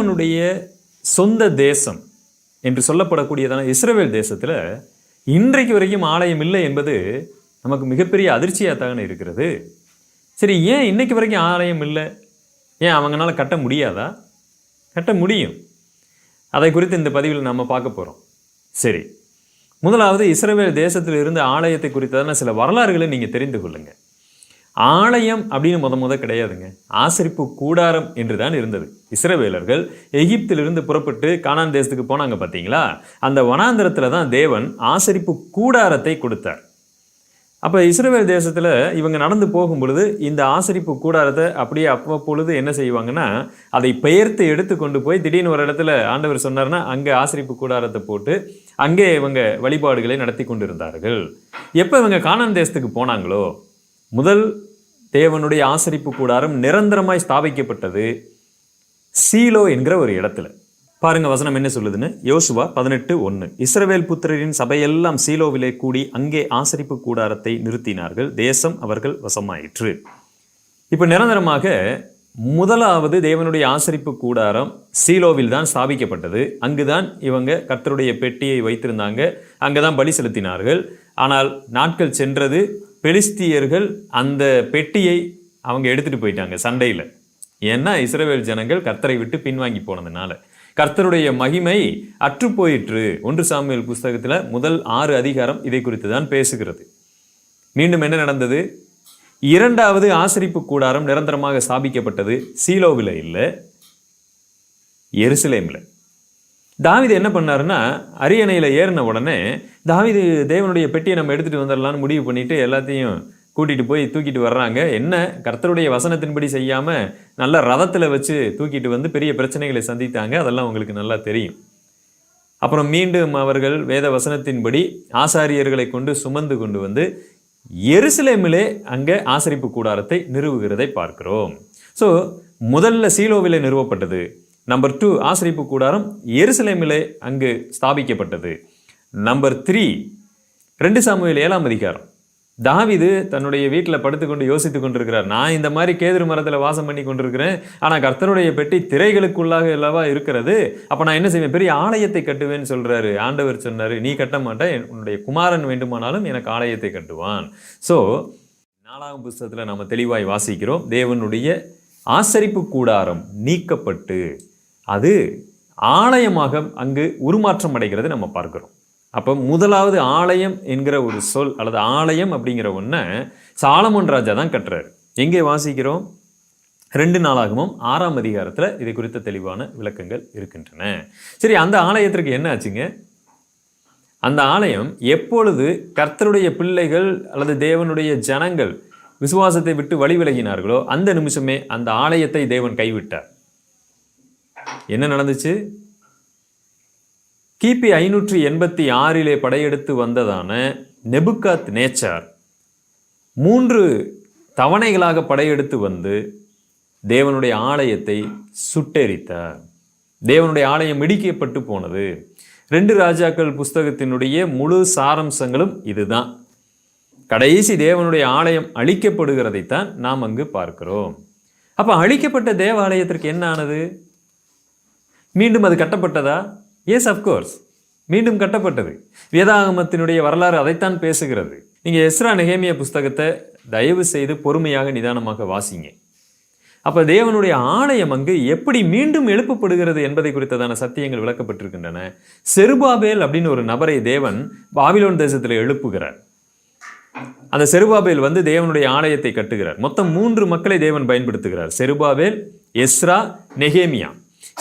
தேவனுடைய சொந்த தேசம் என்று சொல்லப்படக்கூடியதான இஸ்ரவேல் தேசத்தில் இன்றைக்கு வரைக்கும் ஆலயம் இல்லை என்பது நமக்கு மிகப்பெரிய அதிர்ச்சியாக தானே இருக்கிறது. சரி ஏன் இன்னைக்கு வரைக்கும் ஆலயம் இல்லை? ஏன் அவங்களால கட்ட முடியாதா? கட்ட முடியும். அதை குறித்து இந்த பதிவில் நம்ம பார்க்க போகிறோம் சரி முதலாவது இஸ்ரவேல் தேசத்தில் இருந்த ஆலயத்தை குறித்ததான சில வரலாறுகளை நீங்கள் தெரிந்து கொள்ளுங்கள் ஆலயம் அப்படின்னு முத முத கிடையாதுங்க. ஆசரிப்பு கூடாரம் என்று தான் இருந்தது. இஸ்ரவேலர்கள் எகிப்திலிருந்து புறப்பட்டு கானான் தேசத்துக்கு போனாங்க பார்த்தீங்களா அந்த வனாந்திரத்தில் தான் தேவன் ஆசரிப்பு கூடாரத்தை கொடுத்தார். அப்போ இஸ்ரவேல் தேசத்தில் இவங்க நடந்து போகும் பொழுது இந்த ஆசரிப்பு கூடாரத்தை அப்படியே அவ்வப்பொழுது என்ன செய்வாங்கன்னா அதை பெயர்த்து எடுத்து கொண்டு போய் திடீர்னு ஒரு இடத்துல ஆண்டவர் சொன்னார்னா அங்கே ஆசரிப்பு கூடாரத்தை போட்டு அங்கே இவங்க வழிபாடுகளை நடத்தி கொண்டிருந்தார்கள். எப்போ இவங்க கானான் தேசத்துக்கு போனாங்களோ முதல் தேவனுடைய ஆசரிப்பு கூடாரம் நிரந்தரமாய் ஸ்தாபிக்கப்பட்டது சீலோ என்கிற ஒரு இடத்துல. பாருங்க வசனம் என்ன சொல்லுதுன்னு? யோசுவா பதினெட்டு ஒன்று இஸ்ரவேல் புத்திரரின் சபையெல்லாம் சீலோவிலே கூடி அங்கே ஆசரிப்பு கூடாரத்தை நிறுத்தினார்கள். தேசம் அவர்கள் வசமாயிற்று. இப்போ நிரந்தரமாக முதலாவது தேவனுடைய ஆசரிப்பு கூடாரம் சீலோவில் தான் ஸ்தாபிக்கப்பட்டது. அங்குதான் இவங்க கர்த்தருடைய பெட்டியை வைத்திருந்தாங்க. அங்கே தான் பலி செலுத்தினார்கள். ஆனால் நாட்கள் சென்றது பெலிஸ்தியர்கள் அந்த பெட்டியை அவங்க எடுத்துகிட்டு போயிட்டாங்க சண்டையில். ஏன்னா இஸ்ரேவேல் ஜனங்கள் கர்த்தரை விட்டு பின்வாங்கி போனதுனால. கர்த்தருடைய மகிமை அற்று போயிற்று. ஒன்று சாமியல் புஸ்தகத்தில் முதல் ஆறு அதிகாரம் இதை குறித்து தான் பேசுகிறது. மீண்டும் என்ன நடந்தது? இரண்டாவது ஆசரிப்பு கூடாரம் நிரந்தரமாக ஸ்தாபிக்கப்பட்டது சீலோவில் இல்லை எருசலேமில். தாவிது என்ன பண்ணாருன்னா அரியணையில் ஏறின உடனே தாவிது தேவனுடைய பெட்டியை நம்ம எடுத்துகிட்டு வந்துடலாம்னு முடிவு பண்ணிவிட்டு எல்லாத்தையும் கூட்டிகிட்டு போய் தூக்கிட்டு வர்றாங்க. என்ன? கர்த்தருடைய வசனத்தின்படி செய்யாமல் நல்ல ரதத்தில் வச்சு தூக்கிட்டு வந்து பெரிய பிரச்சனைகளை சந்தித்தாங்க. அதெல்லாம் உங்களுக்கு நல்லா தெரியும். அப்புறம் மீண்டும் அவர்கள் வேத வசனத்தின்படி ஆசாரியர்களை கொண்டு சுமந்து கொண்டு வந்து எருசலேமிலே அங்கே ஆசரிப்பு கூடாரத்தை நிறுவுகிறதை பார்க்கிறோம். ஸோ முதல்ல சீலோவிலே நிறுவப்பட்டது. நம்பர் டூ ஆசரிப்பு கூடாரம் எருசலேமிலே அங்கு ஸ்தாபிக்கப்பட்டது. நம்பர் த்ரீ ரெண்டு சாமுவேல் ஏழாம் அதிகாரம். தாவிது தன்னுடைய வீட்டில் படுத்துக்கொண்டு யோசித்து கொண்டிருக்கிறார். நான் இந்த மாதிரி கேதுரு மரத்தில் வாசம் பண்ணி கொண்டிருக்கிறேன். ஆனால் கர்த்தருடைய பெட்டி திரைகளுக்குள்ளாக எல்லாவா இருக்கிறது. அப்போ நான் என்ன செய்வேன்? பெரிய ஆலயத்தை கட்டுவேன்னு சொல்கிறாரு ஆண்டவர் சொன்னார் நீ கட்ட மாட்டேன். உன்னுடைய குமாரன் வேண்டுமானாலும் எனக்கு ஆலயத்தை கட்டுவான். ஸோ நாலாம் புஸ்தகத்தில் நம்ம தெளிவாய் வாசிக்கிறோம். தேவனுடைய ஆசரிப்பு கூடாரம் நீக்கப்பட்டு அது ஆலயமாக அங்கு உருமாற்றம் அடைகிறது நம்ம பார்க்குறோம். அப்போ முதலாவது ஆலயம் என்கிற ஒரு சொல் அல்லது ஆலயம் அப்படிங்கிற ஒன்றை சாலமோன் ராஜா தான் கட்டுறாரு. எங்கே வாசிக்கிறோம்? ரெண்டு நாளாகவும் ஆறாம் அதிகாரத்தில் இது குறித்த தெளிவான விளக்கங்கள் இருக்கின்றன. சரி அந்த ஆலயத்திற்கு என்ன ஆச்சுங்க? அந்த ஆலயம் எப்பொழுது கர்த்தருடைய பிள்ளைகள் அல்லது தேவனுடைய ஜனங்கள் விசுவாசத்தை விட்டு வழி விலகினார்களோ அந்த நிமிஷமே அந்த ஆலயத்தை தேவன் கைவிட்டார். என்ன நடந்துச்சு? கிபி ஐநூற்றி எண்பத்தி ஆறிலே படையெடுத்து வந்ததான நெபுகாத் நேச்சார் மூன்று தவணைகளாக படையெடுத்து வந்து தேவனுடைய ஆலயத்தை சுட்டெரித்தார். தேவனுடைய ஆலயம் இடிக்கப்பட்டு போனது. ரெண்டு ராஜாக்கள் புஸ்தகத்தினுடைய முழு சாரம்சங்களும் இதுதான். கடைசி தேவனுடைய ஆலயம் அழிக்கப்படுகிறதைத்தான் நாம் அங்கு பார்க்கிறோம். அப்போ அழிக்கப்பட்ட தேவாலயத்திற்கு என்ன ஆனது? மீண்டும் அது கட்டப்பட்டதா? எஸ் அஃப்கோர்ஸ் மீண்டும் கட்டப்பட்டது. வேதாகமத்தினுடைய வரலாறு அதைத்தான் பேசுகிறது. நீங்கள் எஸ்ரா நெகேமிய புஸ்தகத்தை தயவு செய்து பொறுமையாக நிதானமாக வாசிங்க. அப்போ தேவனுடைய ஆணையம் அங்கு எப்படி மீண்டும் எழுப்பப்படுகிறது என்பதை குறித்ததான சத்தியங்கள் விளக்கப்பட்டிருக்கின்றன. செருபாபேல் அப்படின்னு ஒரு நபரை தேவன் பாபிலோன் தேசத்தில் எழுப்புகிறார். அந்த செருபாபேல் வந்து தேவனுடைய ஆலயத்தை கட்டுகிறார். மொத்தம் மூன்று மக்களை தேவன் பயன்படுத்துகிறார். செருபாபேல் எஸ்ரா நெகேமியா.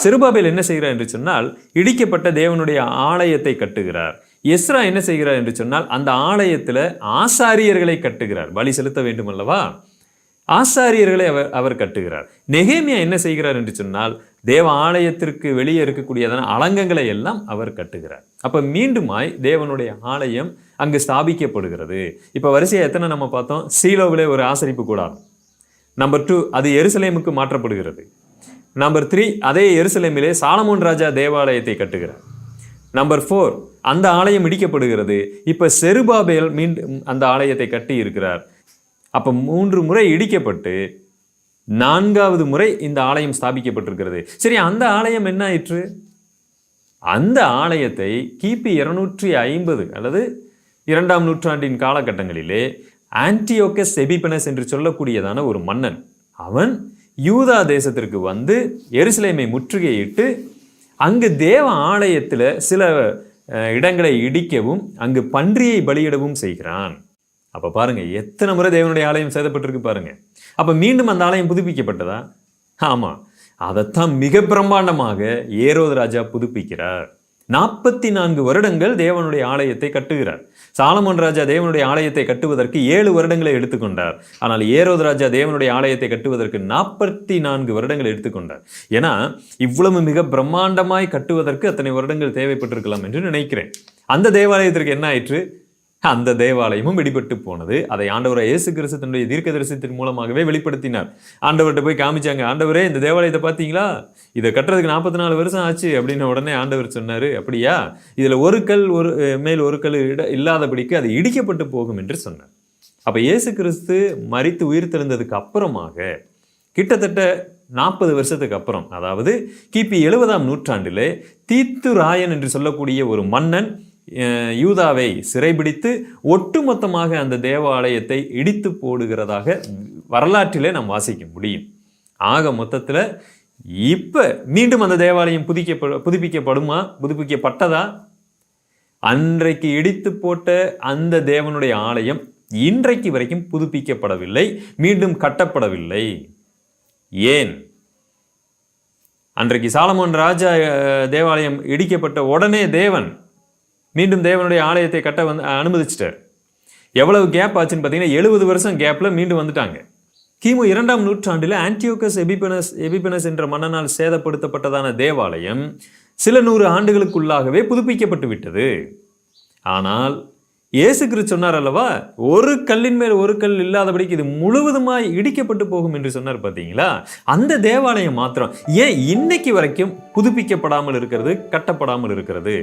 செருபாபேல் என்ன செய்கிறார் என்று சொன்னால் இடிக்கப்பட்ட தேவனுடைய ஆலயத்தை கட்டுகிறார். எஸ்ரா என்ன செய்கிறார் என்று சொன்னால் அந்த ஆலயத்தில் ஆசாரியர்களை கட்டுகிறார். பலி செலுத்த வேண்டும் அல்லவா ஆசாரியர்களை அவர் அவர் கட்டுகிறார். நெகேமியா என்ன செய்கிறார் என்று சொன்னால் தேவ ஆலயத்திற்கு வெளியே இருக்கக்கூடியதான அலங்கங்களை எல்லாம் அவர் கட்டுகிறார். அப்போ மீண்டுமாய் தேவனுடைய ஆலயம் அங்கு ஸ்தாபிக்கப்படுகிறது. இப்போ வரிசையாக எத்தனை நம்ம பார்த்தோம்? சீலோவிலே ஒரு ஆசரிப்பு கூடாரம். நம்பர் டூ அது எருசலேமுக்கு மாற்றப்படுகிறது. நம்பர் த்ரீ அதே எருசலேமிலே சாலமோன் ராஜா தேவாலயத்தை கட்டுகிறார். நம்பர் ஃபோர் அந்த ஆலயம் இடிக்கப்படுகிறது. இப்போ செருபாபேல் மீண்டும் அந்த ஆலயத்தை கட்டி இருக்கிறார். அப்போ மூன்று முறை இடிக்கப்பட்டு நான்காவது முறை இந்த ஆலயம் ஸ்தாபிக்கப்பட்டிருக்கிறது. சரி அந்த ஆலயம் என்ன ஆயிற்று? அந்த ஆலயத்தை கிபி இருநூற்றி ஐம்பது அல்லது இரண்டாம் நூற்றாண்டின் காலகட்டங்களிலே ஆன்டியோக்கஸ் செபிபனஸ் என்று சொல்லக்கூடியதான ஒரு மன்னன். அவன் யூதா தேசத்திற்கு வந்து எருசலேமை முற்றுகையிட்டு அங்கு தேவ ஆலயத்தில் சில இடங்களை இடிக்கவும் அங்கு பன்றியை பலியிடவும் செய்கிறான். அப்போ பாருங்கள் எத்தனை முறை தேவனுடைய ஆலயம் சேதப்பட்டிருக்கு பாருங்கள் அப்போ மீண்டும் அந்த ஆலயம் புதுப்பிக்கப்பட்டதா? ஆமாம் அதைத்தான் மிக பிரம்மாண்டமாக ஏரோது ராஜா புதுப்பிக்கிறார். நாற்பத்தி நான்கு வருடங்கள் தேவனுடைய ஆலயத்தை கட்டுகிறார். சாலமோன் ராஜா தேவனுடைய ஆலயத்தை கட்டுவதற்கு ஏழு வருடங்களை எடுத்துக்கொண்டார் ஆனால் ஏரோது ராஜா தேவனுடைய ஆலயத்தை கட்டுவதற்கு நாற்பத்தி நான்கு வருடங்கள் எடுத்துக்கொண்டார் ஏன்னா இவ்வளவு மிக பிரம்மாண்டமாய் கட்டுவதற்கு அத்தனை வருடங்கள் தேவைப்பட்டிருக்கலாம் என்று நினைக்கிறேன். அந்த தேவாலயத்திற்கு என்ன ஆயிற்று? அந்த தேவாலயமும் வெடிபட்டு போனது. அதை ஆண்டவர் இயேசு கிறிஸ்து தன்னுடைய தீர்க்க தரிசனத்தின் மூலமாகவே வெளிப்படுத்தினார். ஆண்டவர்கிட்ட போய் காமிச்சாங்க ஆண்டவரே இந்த தேவாலயத்தை பார்த்தீங்களா? இதை கட்டுறதுக்கு நாற்பத்தி நாலு வருஷம் ஆச்சு அப்படின்னு உடனே ஆண்டவர் சொன்னார் அப்படியா? இதில் ஒரு கல் ஒரு மேல் ஒரு கல் இட இல்லாதபடிக்கு அது இடிக்கப்பட்டு போகும் என்று சொன்னார். அப்போ இயேசு கிறிஸ்து மறித்து உயிர் தெழுந்ததுக்கு அப்புறமாக கிட்டத்தட்ட நாற்பது வருஷத்துக்கு அப்புறம் அதாவது கிபி எழுபதாம் நூற்றாண்டிலே தீத்து ராயன் என்று சொல்லக்கூடிய ஒரு மன்னன் யூதாவை சிறைபிடித்து ஒட்டுமொத்தமாக அந்த தேவாலயத்தை இடித்து போடுகிறதாக வரலாற்றிலே நாம் வாசிக்க முடியும். ஆக மொத்தத்தில் இப்போ மீண்டும் அந்த தேவாலயம் புதுக்க புதுப்பிக்கப்படுமா? புதுப்பிக்கப்பட்டதா? அன்றைக்கு இடித்து போட்ட அந்த தேவனுடைய ஆலயம் இன்றைக்கு வரைக்கும் புதுப்பிக்கப்படவில்லை மீண்டும் கட்டப்படவில்லை. ஏன்? அன்றைக்கு சாலமோன் ராஜா தேவாலயம் இடிக்கப்பட்ட உடனே தேவன் மீண்டும் தேவனுடைய ஆலயத்தை கட்ட வந்து அனுமதிச்சிட்டார். எவ்வளவு கேப் ஆச்சுன்னு பார்த்தீங்கன்னா எழுபது வருஷம் கேப்பில் மீண்டும் வந்துட்டாங்க. கிமு இரண்டாம் நூற்றாண்டில் ஆன்டியோகஸ் எபிபனஸ் எபிபனஸ் என்ற மன்னனால் சேதப்படுத்தப்பட்டதான தேவாலயம் சில நூறு ஆண்டுகளுக்குள்ளாகவே புதுப்பிக்கப்பட்டு விட்டது. ஆனால் இயேசு கிறிஸ்து சொன்னார் அல்லவா ஒரு கல்லின் மேல் ஒரு கல் இல்லாதபடிக்கு இது முழுவதுமாய் இடிக்கப்பட்டு போகும் என்று சொன்னார் பார்த்தீங்களா? அந்த தேவாலயம் மாத்திரம். ஏன் இன்னைக்கு வரைக்கும் புதுப்பிக்கப்படாமல் இருக்கிறது கட்டப்படாமல் இருக்கிறது?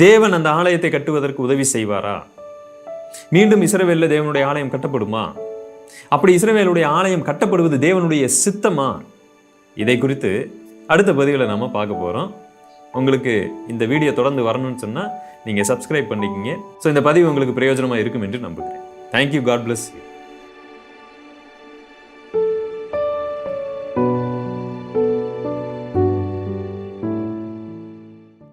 தேவன் அந்த ஆலயத்தை கட்டுவதற்கு உதவி செய்வாரா? மீண்டும் இஸ்ரவேலில் தேவனுடைய ஆலயம் கட்டப்படுமா? அப்படி இஸ்ரவேலுடைய ஆலயம் கட்டப்படுவது தேவனுடைய சித்தமா? இதை குறித்து அடுத்த பதிவில் நாம் பார்க்க போகிறோம் உங்களுக்கு இந்த வீடியோ தொடர்ந்து வரணும்னு சொன்னால் நீங்கள் சப்ஸ்கிரைப் பண்ணிக்கிங்க. ஸோ இந்த பதிவு உங்களுக்கு பிரயோஜனமாக இருக்கும் என்று நம்புகிறேன். Thank you God bless you